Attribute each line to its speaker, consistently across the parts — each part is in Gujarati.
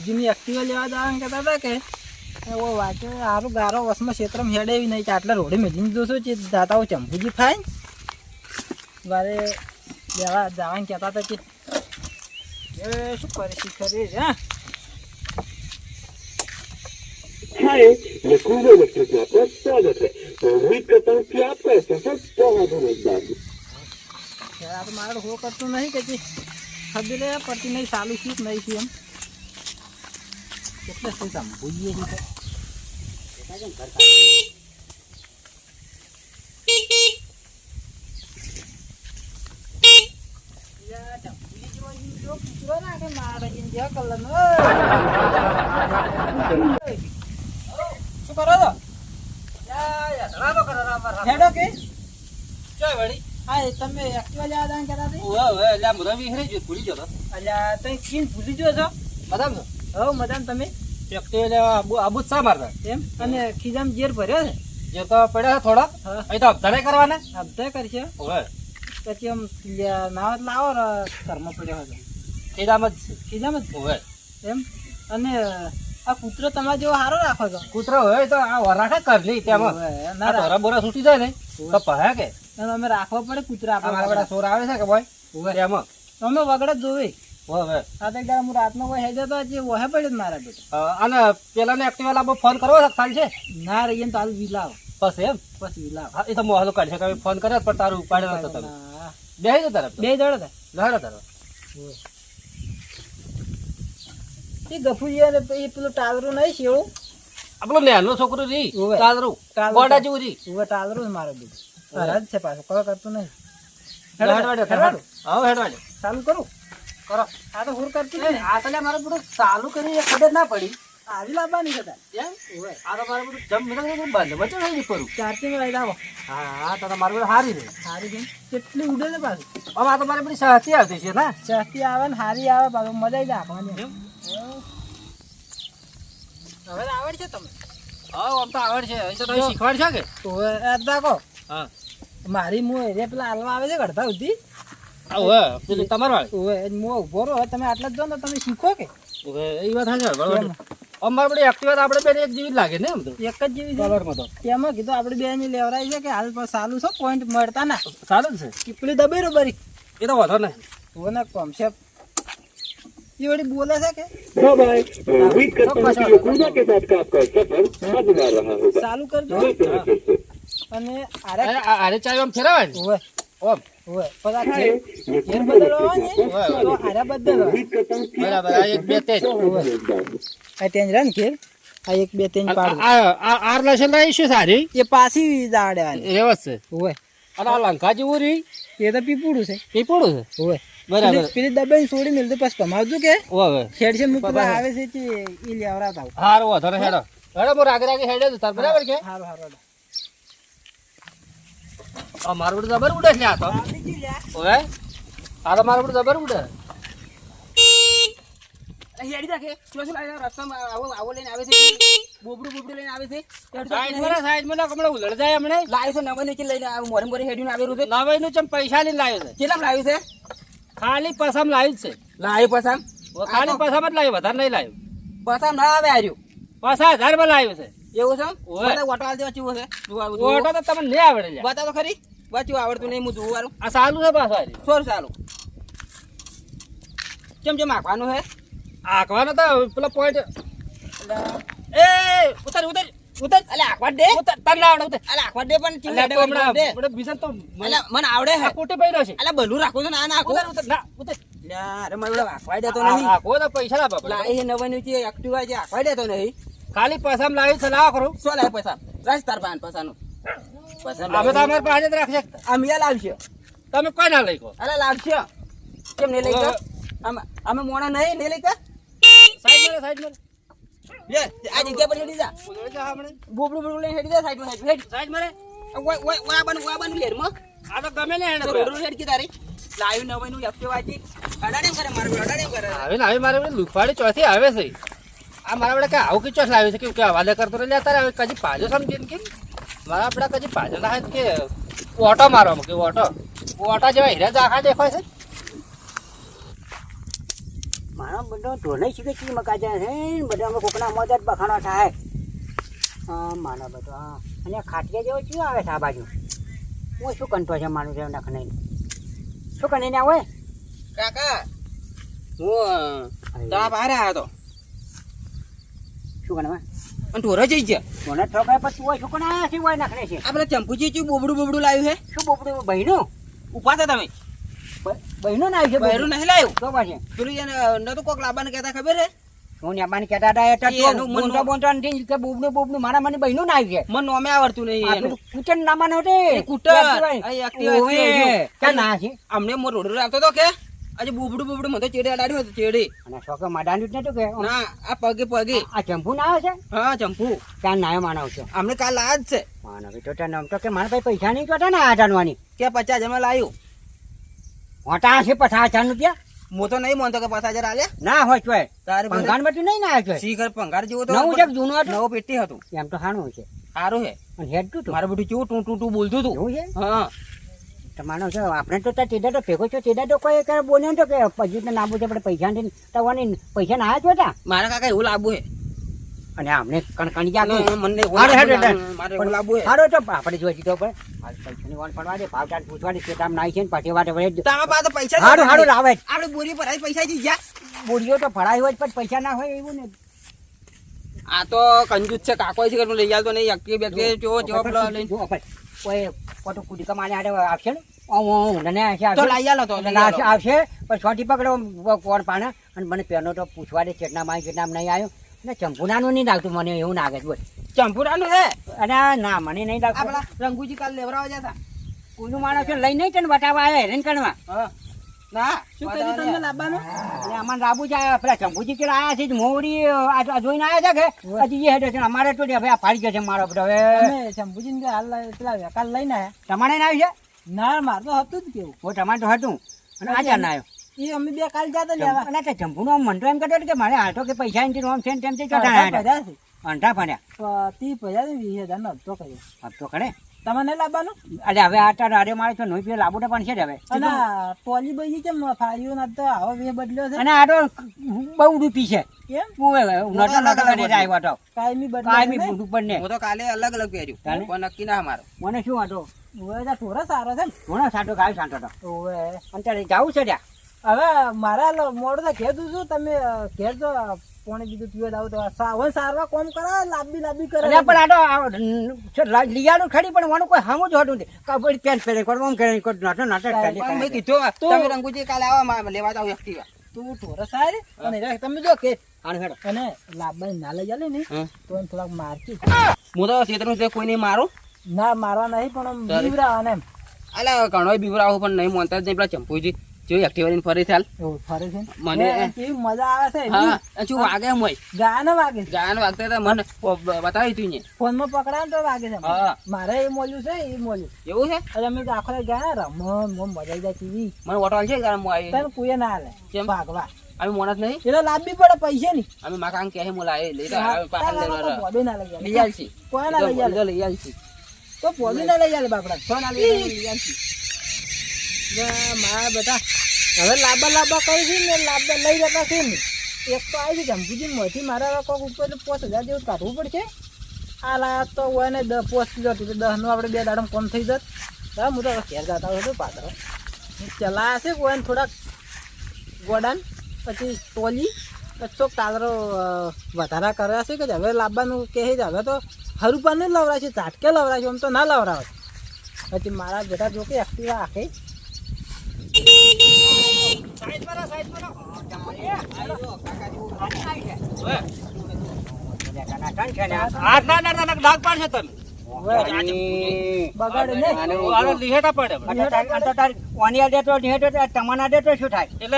Speaker 1: જૂની એક્ટિવા લેવા જવાનું કહેતા હતા કે એવો વાંચો સારું ગારો વસમાં ક્ષેત્રમાં હેડે એવી નહીં કે આટલા રોડે મેળીને જોશો છે દાતાઓ ચંપુજી ફાઈન મારે લેવા જવાનું કહેતા હતા કે એ શું કરે શીખર એ હા
Speaker 2: हाय मैं कूबो इलेक्ट्रिक में आपका स्वागत है मैं उम्मीद करता हूँ कि आपका यह सफर बहुत मजेदार हो
Speaker 1: યાર આ તો મારે હો કરતું નહીં કે ખબર લે પડતી નહીં સાલું શું કે નહીં શું ભૂલીએ છીએ શું ચંપુજી એ રીતે કે ચંપુજી જેવો ઈ જો કૂતરો નાખે મારે ઈ જેવા કલરનો. ઓય! શું કરો છો હેડો કે હા એ તમે એક્ટિવા લેવા જવાનું કહેતા હતા? અલ્યા તઈ ચીન ભૂલી ગયો છો હવ મદાન તમે? એમ? અને ખીજામ ઝેર ભર્યો છે? કરવાના? હપ્તા કરશે. પછી આમ લ્યા, નાવ જ લાવો કર્મ પડ્યો હતો ખીજામ જ એમ? અને આ કૂતરો તમારે જેવો સારો રાખો છો?
Speaker 3: કૂતરો હોય તો આ વરાખે કરલી તેમાં.
Speaker 1: ના રાખ-
Speaker 3: બોરા છૂટી જાય ને તો પહે કે?
Speaker 1: અમે રાખવા પડે કૂતરા આપણા
Speaker 3: સોર આવે છે કે ભાઈ. તેમાં.
Speaker 1: અમે વગડે જ જોવે.
Speaker 3: હવે.
Speaker 1: આ તો હું રાતનો કોઈ હેજો તો જે વહે પડ્યો મારા બેટો.
Speaker 3: અને પેલાને એક્ટિવા લાવો ફોન કરવો છે છે?
Speaker 1: ના રહીએ તો હાલ વિલાવ.
Speaker 3: પછી એમ?
Speaker 1: પછી વિલાવ.
Speaker 3: એ તો મોહલો કાઢશે કે ફોન કર્યો પણ તારું ઉપાડ્યો નતો તમે. બેહી જતા તરફ
Speaker 1: બે જડો હતા.
Speaker 3: લહેરો
Speaker 1: એ ગફુજી અને એ પેલું ટાલરું નહીં શેવું
Speaker 3: આપણો નેનો છોકરો રી
Speaker 1: ઓવે. ટાલરું.
Speaker 3: ગોડા જેવું રી
Speaker 1: ઉવે ટાલરું જ મારે બીજું છે પાછું કોઈ કરતું નહીં.
Speaker 3: હેડવાડે
Speaker 1: હેડવાડું?
Speaker 3: હા હેડવાડે
Speaker 1: ચાલુ કરું.
Speaker 3: કરો.
Speaker 1: આ તો હુર કરતી નહીં.
Speaker 3: આ તો લ્યા બધું ચાલુ કરી ખબર ના પડી.
Speaker 1: આવી લાવવાની છે તાર.
Speaker 3: એમ
Speaker 1: ઉવે.
Speaker 3: આ તો મારે બધું જમ મેં બંધ. વચ્ચે નહીં કરું
Speaker 1: ચાર્જિંગ લઈ લાવો
Speaker 3: હા હા તો મારે બધું હારી છે
Speaker 1: હારી છે. કેટલી ઉડે છે પાછું.
Speaker 3: હવે આ તો મારે બધી સહતી આવતી છે ને?
Speaker 1: સહતી આવે ને હારી આવે પાછું મજા જ
Speaker 3: આપવાની
Speaker 1: હવે છે તમે
Speaker 3: હા આમ તો આવડ છે અહીં તો તમે શીખવાડ છે કે?
Speaker 1: તો દાખો
Speaker 3: હા.
Speaker 1: મારી મું એરિયા પેલા હાલવા આવે છે ગઢતા સુધી.
Speaker 3: પેલી તમાર વાળી
Speaker 1: ઓવે હું ઉભો રહો તમે આટલા જ જો ને તમે શીખો કે
Speaker 3: હવે એ વાત હા બરાબર અમારે બધી એક્ટિવા તો આપણે બેને એક જેવી જ લાગે ને એમ તો
Speaker 1: એક જ જેવી છે
Speaker 3: કલરમાં તો
Speaker 1: તેમાં કીધું આપણે બે ની લેવરાય છે કે હાલ પર સાલું છે પોઈન્ટ મળતા ના
Speaker 3: સારું જ છે
Speaker 1: પીપળી દબાઈ રો બરી
Speaker 3: એ તો વધો નહીં
Speaker 1: ઓને કોન્સેપ્ટ એ વળી બોલે છે કે
Speaker 2: बाय बाय मैं उम्मीद करता हूँ कि योकोना के साथ का आपका सफर मजेदार रहा होगा
Speaker 1: ચાલુ કરજો
Speaker 2: मिलते हैं फिर से
Speaker 1: અને આરે
Speaker 3: અરે આ- આરે ચાવી આમ ફેરવાય ને
Speaker 1: ઓવે
Speaker 3: ઓમ.
Speaker 2: પેલા
Speaker 1: ઘેર ઘેર બદલવા ને તો આરા બદલવા.
Speaker 3: બરાબર આ એક બે તેજ
Speaker 1: આ તેજ રન ઘેર? આ એક બે તેજ પાડ.
Speaker 3: આ આ આર લસણ રહી છે સારી?
Speaker 1: એ પાછી દાડે
Speaker 3: એવસ છે.
Speaker 1: ઓય.
Speaker 3: અને આ લંકા જેવું રહી
Speaker 1: એ તો પીપુડું છે. આવે છે
Speaker 3: મારું બધું જબર ઉડે છે આ તો. ઓવે આ તો મારું બધું જબર ઉડે.
Speaker 4: હેડી રાખે શું શું લાગે? રસ્તામાં આવો આવો લઈને આવે છે. બોબડું બોબડું લઈને આવે છે.
Speaker 3: સાઈડમાં કમળા ઉલડ જાય હમણે.
Speaker 4: લાવ્યો છે નવા નીચે લઈને આવે મોરે મોરે હેડીને આવેલું છે.
Speaker 3: નવાઈનું ચમ પૈસા લઈને લાવ્યો છે.
Speaker 4: કેટલા લાવ્યું છે?
Speaker 3: ખાલી પસામ લાવ્યું જ છે.
Speaker 4: લાવ્યું પસામ?
Speaker 3: ખાલી પસામ જ લાવ્યું વધારે નહીં લાવ્યું.
Speaker 4: પસામ ના આવે આર્યું
Speaker 3: પસા હજારમાં લાવ્યું છે.
Speaker 4: એવું છે. ઓટો
Speaker 3: તો તમને નહીં આવડે
Speaker 4: બતાવો ખરી. વાંચ્યું આવડતું નહીં હું જોવું વાળું
Speaker 3: આ સારું છે પાછું
Speaker 4: સોર સારું કેમ કેમ આંકવાનું છે
Speaker 3: આંકવાનો તો પેલો પોઈન્ટ
Speaker 4: એ ઉતર ઉતર ઉતર. અલે આંકવા દે.
Speaker 3: ઉતર, તને ના ઉતર.
Speaker 4: અલે આખવા દે પણ
Speaker 3: તો હમણાં બીજા તો મને
Speaker 4: મને આવડે હે.
Speaker 3: કોટી છે.
Speaker 4: અલે બલું રાખું છું ને
Speaker 3: ઉતર, ઉતર, ના, ઉતર.
Speaker 4: અરે મારે આંકવા દેતો નહીં.
Speaker 3: આખો તો પૈસા ના બાપા.
Speaker 4: એ નવા નીચે એક્ટિવા છે આખવા દેતો નહીં.
Speaker 3: ખાલી પૈસા લાવી છે લાવો ખરું.
Speaker 4: શું લાવે પૈસા? રાજ તાર પાન પૈસાનું. પૈસા
Speaker 3: અમે તો અમારી પાસે જ રાખશે.
Speaker 4: અમે લાવશે.
Speaker 3: તમે કોઈ ના લઈ
Speaker 4: અરે લાવશે. કેમ નહીં લઈ ગયો? અમે મોણા નહીં નહીં લઈ ગયા?
Speaker 3: સાઈડ મારે સાઈડ મારે
Speaker 4: આ જગ્યા પર હેડી જા. બોબડું બોબડું લઈને હેડી જા સાઈડમાં હેડ.
Speaker 3: સાઈડ મારે
Speaker 4: ઓય ઓય ઓય બાનું લેરમાં
Speaker 3: આ તો ગમે ને
Speaker 4: તો રોડ હેડ કી તારી. લાવ્યું નવાઈ નું એક્ટિવા હતી અડાડેમ કરે મારું અડાડેમ કરે.
Speaker 3: આવે ને મારે લુખવાડી ચોથી આવે છે. આ મારા વડે કે આવું કે ચોથ લાવ્યું છે કે હવાલે કરતો રહે તારે હવે કજી પાજો સમજીને કે મારા આપડા કજી પાજો ના કે ઓટો મારો કે ઓટો. ઓટો જેવા હીરા આખા દેખાય છે.
Speaker 5: મારો બધો ધોને શીખે છે મકા જાય છે ને બધા અમે કોકના મોજ જ બખાડો થાય. હા માનો બધો હા અને ખાટિયા જેવો ચીયો આવે છે આ બાજુ. હું શું કંટો છે માનું છે નખને શું કરીને આવે?
Speaker 4: કાકા હું તારા બહાર આવ્યો હતો
Speaker 5: શું કને
Speaker 4: અને ઢોરા જઈ ગયા.
Speaker 5: મને ઠોકાય પછી ઓય છોકરો કોને છે ઓય નાખને છે?
Speaker 4: આ પેલા ચંપુજી ચું બોબડું બોબડું લાવ્યું હે?
Speaker 5: શું બોબડું બહેનો?
Speaker 4: ઊભા હતા તમે.
Speaker 5: બહેનો ના આવ્યું છે
Speaker 4: બહેરું નહીં લાવ્યું?
Speaker 5: તો પાછે?
Speaker 4: પેલું એને નતું કોક લાબાને કહેતા ખબર હે?
Speaker 5: હું ને કહેતા હતા એટલે તો બોલતો બોલતો નથી કે બોબડું બોબડું મારા મને બહેનો ના આવી છે.
Speaker 4: મને નોમે આવડતું નહીં એનું.
Speaker 5: કૂચન નામાનો હતો
Speaker 4: એ આ એક્ટિવ. એક્ટિવા
Speaker 5: ના છે?
Speaker 4: અમને મો રોડ આવતો તો કે? આજે બુબડું બુબડું મને ચેડે અડાડ્યું હતું ચેડે.
Speaker 5: અને શોકે માડાનું જ નતું કે?
Speaker 4: ના આ પગે પગે.
Speaker 5: આ ચંપુ ના આવે છે?
Speaker 4: હા ચંપુ.
Speaker 5: ત્યાં નાયો માનવ છે?
Speaker 4: અમને કાલ આ જ છે.
Speaker 5: માનવ તો તને આમ તો કે મારા પાસે પૈસા નહીં જોતા ને આ જાણવાની
Speaker 4: કે પચાસ હજાર લાવ્યું
Speaker 5: મોટા છે પચાસ હજાર રૂપિયા?
Speaker 4: મો તો નહીં માનતો કે પચાસ હજાર આલે
Speaker 5: ના હોય ચોય
Speaker 4: તારે
Speaker 5: ભંગાણ બધું નહીં ના છે
Speaker 4: શીખર પંગાર જેવો તો
Speaker 5: નવું છે જૂનું હતું?
Speaker 4: નવું પેટી હતું.
Speaker 5: એમ તો સારું છે
Speaker 4: સારું હે.
Speaker 5: અને હેડ તું.
Speaker 4: મારું બધું ચેવું ટું ટું ટું બોલતું
Speaker 5: તું
Speaker 4: હા.
Speaker 5: તો માનો છે આપણે તો ત્યાં તેડા તો ભેગો છો તેડા તો કોઈ કરે બોલ્યો તો કે પછી તો નાબુ છે આપણે પૈસા નથી તવાની પૈસા ના આવ્યા હતા
Speaker 4: મારા કાકા એવું લાવવું હે.
Speaker 5: અને અમને કણકણી
Speaker 4: ના,
Speaker 5: કહ્યું.
Speaker 4: મને
Speaker 5: હારું, હારું, હારું.
Speaker 4: એવું લાવવું હે.
Speaker 5: તો આપણે જોઈ દીધો પણ પૈસાની વાણ પડવા દે ભાવ ચાર પૂછવા દે કે તામ નાઈ છે ને પાટી વાટે વળે
Speaker 4: તારા પાસે પૈસા જ
Speaker 5: હારું લાવે
Speaker 4: આપણે બોરી પર આઈ પૈસા જી ગયા
Speaker 5: બોરીઓ તો ભરાઈ હોય પણ પૈસા ના હોય એવું ને.
Speaker 4: આ તો કંજૂસ છે કાકો છે કે તું લઈ આવતો નહીં એક બે લઈને.
Speaker 5: જો આપણે કોઈ આડે આવશે ને? મને આવશે
Speaker 4: તો
Speaker 5: આવશે.
Speaker 4: લઈ આલો તો
Speaker 5: આવશે પણ છોટી પકડો કોણ પાને અને મને પેનો તો પૂછવા દે કેટલા માં કેટલા નહીં આવ્યો. ને ચંપુનાનું નહીં લાગતું મને એવું લાગે છે બોલ.
Speaker 4: ચંપુરાનું હે?
Speaker 5: અને ના મને નહીં લાગતું.
Speaker 4: રંગુજી કાલ લેવરાવા જતા
Speaker 5: કોઈનું માણસ લઈ નહીં તને બતાવવા આવે હેરાન કરવા.
Speaker 4: હા. ના
Speaker 1: શું કર્યું લાવવાનું
Speaker 5: અમારે છે પેલા છે આ જોઈને આયા છે કે? હજી એ છે અમારે તો હવે આ ફાડી ગયો છે મારો હવે
Speaker 1: અમે શંભુજીને હાલ પેલા વેકાલ લઈને
Speaker 5: તમારે ના આવ્યું છે?
Speaker 1: ના મારે તો હતું જ કેવું.
Speaker 5: ઓ તમારે તો હતું. અને આ જાન આવ્યો
Speaker 1: એ અમે બે કાલ જતા લેવા.
Speaker 5: અને તે આમ મન એમ કહેતો કે મારે હાલ કે પૈસા નથી આમ છે તેમ છે આવ્યા. અંઠા
Speaker 1: ભર્યા છે, વીસ હજારનો હપ્તો કર્યો.
Speaker 5: હપ તો
Speaker 1: નહીં લાવવાનું?
Speaker 5: અરે હવે આ તાર અરે મારે તો નહીં પીએ લાબુ તો પણ છે હવે.
Speaker 1: અને ટોલી બઈ કેમ ફાડ્યું ના તો આવો વે બદલ્યો છે?
Speaker 5: અને આ તો બહુ રૂપી છે.
Speaker 1: કેમ?
Speaker 5: હું હવે નતો નતો કરીને આવ્યો તો
Speaker 1: કાયમી
Speaker 5: કાંઈ
Speaker 1: બદલ્યો
Speaker 5: બી ઉપર ને?
Speaker 4: હું તો કાલે અલગ અલગ પહેર્યું પણ નક્કી ના મારો.
Speaker 5: મને શું હતો
Speaker 1: તો થોડો સારો છે ને?
Speaker 5: ઘણો સાટો ગાય સાટો તો
Speaker 1: ઓવે
Speaker 5: અને તારે જવું છે ત્યાં?
Speaker 1: હવે મારા મોડ તો ઘેર છું તમે ઘેર તો પોણે બીજું પીવા આવું તો સાવન સારવા કોમ કરે લાંબી લાંબી કરે.
Speaker 5: અને પણ આ તો આ ન- છે, લા- લીયાડું ખરી પણ મને કોઈ હામું જ હોતું નથી. કાપડ પેન પહેરે કોઈ ઓમ કરે કોઈ નાટો નાટો કરે
Speaker 4: પણ મેં કીધું તમે રંગુજી કાલે આવા લેવા જાવ એક્ટિવા.
Speaker 1: તું થોડો સારી અને તમે જો કે અને લાંબા ના લઈ જાય ને તો એમ થોડાક મારતી
Speaker 4: હું તો ક્ષેત્રનું છે કોઈ નહીં મારું?
Speaker 1: ના મારવા નહીં પણ
Speaker 4: તારે?
Speaker 1: એમ.
Speaker 4: અલ્યા ઘણો બીવરાવું પણ નહીં માનતા જ નહીં પેલા ચંપુજી. જો એક્ટિવા લઈને ફરી
Speaker 1: થાલ ફરે છે
Speaker 4: મને-
Speaker 1: કેવી મજા આવે છે
Speaker 4: હા શું વાગે મોય હોય?
Speaker 1: ગા ના વાગે છે.
Speaker 4: ગાયન વાગતા હતા મને બતાવી તું ને
Speaker 1: ફોનમાં પકડાય ને તો વાગે છે.
Speaker 4: હા.
Speaker 1: મારે એ મોલ્યું છે એ મોલ્યું
Speaker 4: એવું છે?
Speaker 1: એટલે અમે તો આખો ગયા રમ મમ મજા જાય ટીવી.
Speaker 4: મને ઓટો છે કારણ મોય
Speaker 1: તને કોઈ ના હાલે.
Speaker 4: કેમ?
Speaker 1: ભાગવા.
Speaker 4: અમે મોણસ નહીં?
Speaker 1: એટલે લાંબી પડે પૈસે ની.
Speaker 4: અમે મા કામ કે મોલા એ લઈ પાછળ લઈ
Speaker 1: તો. ના લઈ
Speaker 4: લઈ
Speaker 1: જાય કોઈ ના લઈ
Speaker 4: તો- તો લઈ આવશી.
Speaker 1: તો પોબી ના લઈ જાય બાપડા.
Speaker 4: ફોન ના લઈ આવશી.
Speaker 1: મારા બધા. હવે લાંબા લાંબા કરી છે ને, લાંબા લઈ જતા છે ને. એક તો આવી છે જંબુજી મોથી મારા કોક ઉપર પાંચ હજાર જેવું કાઢવું પડશે. આ લાયા તો હોય ને, દસ કિલો હતી તો દસ આપણે બે દાડમ કમ થઈ જત. હા, હું તો ઘેર જતા હોય તો પાછળ ચલાયા છે કોઈ ને થોડાક ગોડાન, પછી ટોલી કચ્છો કાદરો વધારા કર્યા છે કે હવે લાવવાનું કહે છે, હવે તો હરુપા નહીં લવરાશે ઝાટકે લવરાય આમ તો ના લવરાવે પછી મારા બેટા જો કે એક્ટિવા આખે
Speaker 5: ટનાટન છે ને આ.
Speaker 3: આ ના ના ના ડાક પાડશે તમે પડે
Speaker 5: આ તો તાર- આ તો તાર ઓનિયા દે તો નિહેટો તો તમાના દે તો શું થાય
Speaker 3: એટલે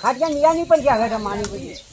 Speaker 5: ખાટકા નિરાની પણ ક્યાં માની પછી